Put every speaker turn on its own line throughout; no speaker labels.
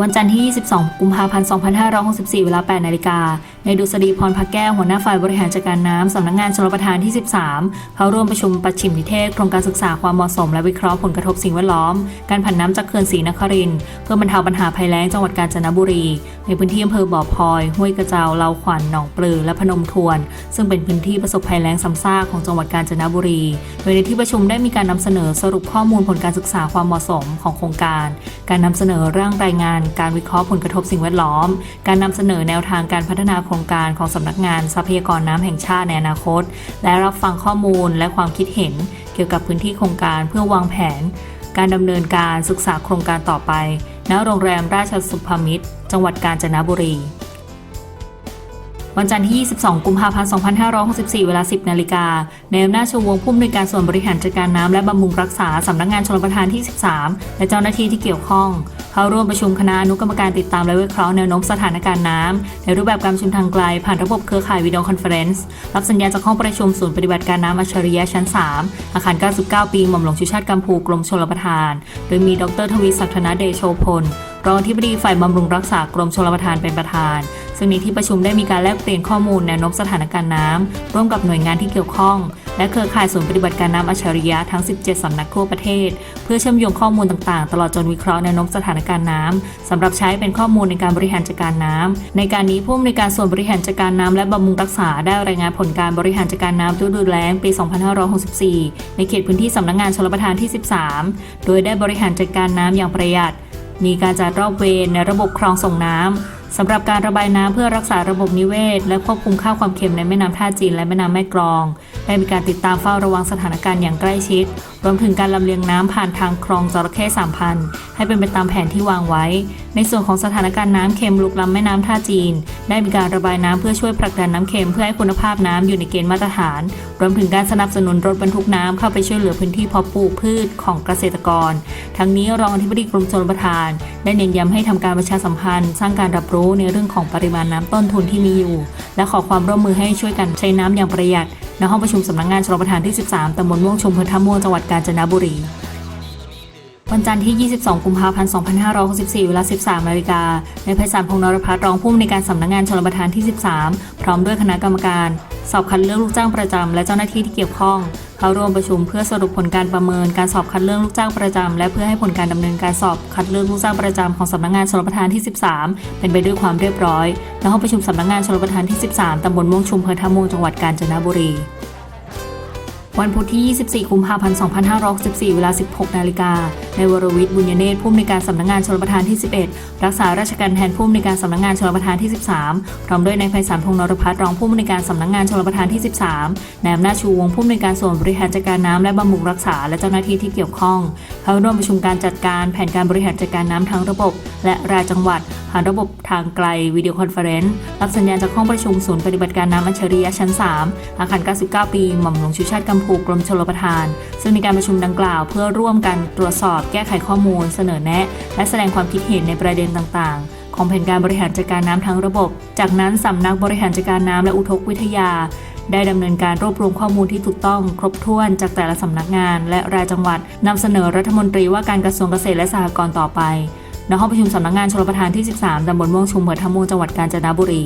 วันจันทร์ที่ 22 กุมภาพันธ์ 2564 เวลา 8 นาฬิกา ในดุษฎีพรพักแก้วหัวหน้าฝ่ายบริหารจัดการน้ำสำนักงานชลประทานที่ 13 เข้าร่วมประชุมปัจฉิมนิเทศโครงการศึกษาความเหมาะสมและวิเคราะห์ผลกระทบสิ่งแวดล้อม การผันน้ำจากเขื่อนศรีนคริน เพื่อบรรเทาปัญหาภัยแล้งจังหวัดกาญจนบุรี ในพื้นที่อำเภอบ่อพลอย ห้วยกระเจาเลาขวัญหนองปลือและพนมทวน ซึ่งเป็นพื้นที่ประสบภัยแล้งซ้ำซากของจังหวัดกาญจนบุรี โดยในที่ประชุมได้มีการนำเสนอสรุปข้อมูลผลการศึกษาความเหมาะสมของโครงการ การนำเสนอร่างรายงาน การวิเคราะห์ผลกระทบสิ่งแวดล้อม การนำเสนอแนวทางการพัฒนาโครงงการของสำนักงานทรัพยากรน้ำแห่งชาติในอนาคต และรับฟังข้อมูลและความคิดเห็น เกี่ยวกับพื้นที่โครงการเพื่อวางแผน การดำเนินการศึกษาโครงการต่อไป ณ โรงแรมราชสุภมิตร จังหวัดกาญจนบุรีวันจันทร์ที่ 22 กุมภาพันธ์ 2564 เวลา 10 นาฬิกา ในอำนาจชูวงผู้อำนวยการส่วนบริหารจัดการน้ำและบำรุงรักษา สำนักงานชลประทานที่ 13 และเจ้าหน้าที่ที่เกี่ยวข้อง เข้าร่วมประชุมคณะอนุกรรมการติดตามและวิเคราะห์แนวโน้มสถานการณ์น้ำในรูปแบบการประชุมทางไกล ผ่านระบบเครือข่ายวิดีโอคอนเฟอเรนซ์รับสัญญาณจากห้องประชุมศูนย์ปฏิบัติการน้ำอัจฉริยะชั้น 3 อาคาร 99 ปีหม่อมหลวงชุชาติกัมพูกรมชลประทาน โดยมีดรทวีศักดิ์ธนเดโชพลรองอธิบดีฝ่ายบำรุงรักษากรมชลประทานเป็นประธาน ซึ่งในที่ประชุมได้มีการแลกเปลี่ยนข้อมูลแนวโน้มสถานการณ์น้ำร่วมกับหน่วยงานที่เกี่ยวข้อง และเครือข่ายศูนย์ปฏิบัติการน้ำอัจฉริยะทั้ง 17 สำนักทั่วประเทศ เพื่อเชื่อมโยงข้อมูลต่างๆ ตลอดจนวิเคราะห์แนวโน้มสถานการณ์น้ำสำหรับใช้เป็นข้อมูลในการบริหารจัดการน้ำในการนี้ผู้อำนวยการส่วนบริหารจัดการน้ำและบำรุงรักษาได้รายงานผลการบริหารจัดการน้ำฤดูแล้งปี 2564 ในเขตพื้นที่สำนักงานชลประทานที่ 13 โดยได้บริหารจัดการน้ำอย่างประหยัด มีการจัดรอบเวรในระบบคลองส่งน้ำ สำหรับการระบายน้ำเพื่อรักษาระบบนิเวศ และควบคุมค่าความเค็มในแม่น้ำท่าจีนและแม่น้ำแม่กลอง ได้มีการติดตามเฝ้าระวังสถานการณ์อย่างใกล้ชิด รวมถึงการลำเลียงน้ำผ่านทางคลองจระเข้สามพันให้เป็นไปตามแผนที่วางไว้ ในส่วนของสถานการณ์น้ำเค็มลุกล้ำแม่น้ำท่าจีน ได้มีการระบายน้ำเพื่อช่วยผลักดันน้ำเค็มเพื่อให้คุณภาพน้ำอยู่ในเกณฑ์มาตรฐาน รวมถึงการสนับสนุนรถบรรทุกน้ำเข้าไปช่วยเหลือพื้นที่เพาะปลูกพืชของเกษตรกร ทั้งนี้รองอธิบดีกรมชลประทาน ได้เน้นย้ำให้ทำการประชาสัมพันธ์ สร้างการรับรู้ในเรื่องของปริมาณน้ำต้นทุนที่มีอยู่ และขอความร่วมมือให้ช่วยกันใช้น้ำอย่างประหยัด ณห้องประชุมสำนักงานชลประทานที่ 13ตำบลม่วงชุมอำเภอท่าม่วงจังหวัดกาญจนบุรี วันจันทร์ที่ 22 กุมภาพันธ์ 2564 เวลา 13 นาฬิกาในไพศาลพงษ์นรพัฒน์รองผู้อำนวยการสำนักงานชลประทานที่ 13 พร้อมด้วยคณะกรรมการ สอบคัดเลือกลูกจ้างประจำและเจ้าหน้าที่ที่เกี่ยวข้องเข้าร่วมประชุมเพื่อสรุปผลการประเมินการสอบคัดเลือกลูกจ้างประจำและเพื่อให้ผลการดำเนินการสอบคัดเลือกลูกจ้างประจำของสำนักงานชลประทานที่ 13 เป็นไปด้วยความเรียบร้อยณห้องประชุมสำนักงานชลประทานที่ 13 ตำบลม่วงชุมอำเภอท่าม่วงจังหวัดกาญจนบุรี วันพุธที่ 24 กุมภาพันธ์ 2564 เวลา 16 นาฬิกา ในวรวิทย์บุญเนตรผู้อำนวยการสำนักงานชลประทานที่ 11 รักษาราชการแทนผู้อำนวยการสำนักงานชลประทานที่ 13 พร้อมด้วยนายไพศาลพงษ์นรพัฒน์รองผู้อำนวยการสำนักงานชลประทานที่ 13 นายอำนาจชูวงผู้อำนวยการส่วนบริหารจัดการน้ำและบำรุงรักษาและเจ้าหน้าที่ที่เกี่ยวข้อง เข้าร่วมประชุมการจัดการแผนการบริหารจัดการน้ำทั้งระบบ และรายจังหวัดผ่านระบบทางไกลวิดีโอคอนเฟอเรนซ์รับสัญญาณจากห้องประชุมศูนย์ปฏิบัติการน้ำอัจฉริยะชั้น 3 อาคาร 99 ปีหม่อมหลวงชูชาติกัมพูกรมชลประทาน ซึ่งในการประชุมดังกล่าว เพื่อร่วมกันตรวจสอบแก้ไขข้อมูล เสนอแนะ และแสดงความคิดเห็นในประเด็นต่างๆ ของแผนการบริหารจัดการน้ำทั้งระบบ จากนั้นสำนักบริหารจัดการน้ำและอุทกวิทยา ได้ดำเนินการรวบรวมข้อมูลที่ถูกต้อง ครบถ้วนจากแต่ละสำนักงาน และรายจังหวัดนำเสนอรัฐมนตรีว่าการกระทรวงเกษตรและสหกรณ์ต่อไปณห้องประชุมสำนักงานชลประทานที่ 13ตำบลม่วงชุมเภอท่าม่วงจังหวัดกาญจนบุรี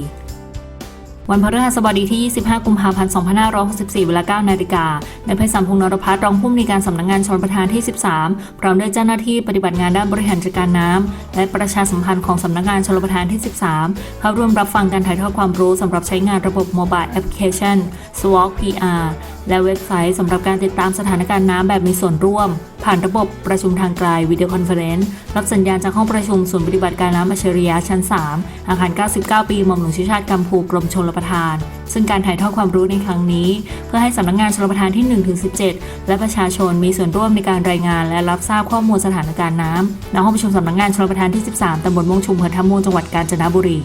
วันพฤหัสบดีที่ 25 กุมภาพันธ์ 2564 เวลา 9 นาฬิกาในายไพศาลพงษ์นรพัฒน์รองผู้อำนวยการสำนักงานชนประธานที่ 13 พร้อมด้วยเจ้าหน้าที่ปฏิบัติงานด้านบริหารจัดการน้ำและประชาสัมพันธ์ของสำนักงานชนประธานที่ 13 เข้าร่วมรับฟังการถ่ายทอดความรู้สำหรับใช้งานระบบโมบายแอปพลิเคชัน SWOG PR และเว็บไซต์สำหรับการติดตามสถานการณ์น้ำแบบมีส่วนร่วม ผ่านระบบประชุมทางไกลวิดีโอคอนเฟอเรนซ์รับสัญญาณจากห้องประชุมศูนย์ปฏิบัติการน้ำอัจฉริยะชั้น 3 อาคาร 99 ปีหม่อมหลวงชิชาติกัมพูกรมชลประทาน ซึ่งการถ่ายทอดความรู้ในครั้งนี้ เพื่อให้สำนักงานชลประทานที่ 1-17 และประชาชนมีส่วนร่วมในการรายงาน และรับทราบข้อมูลสถานการณ์น้ำณห้องประชุมสำนักงานชลประทานที่ 13ตำบลม่วงชุมอำเภอท่าม่วงจังหวัดกาญจนบุรี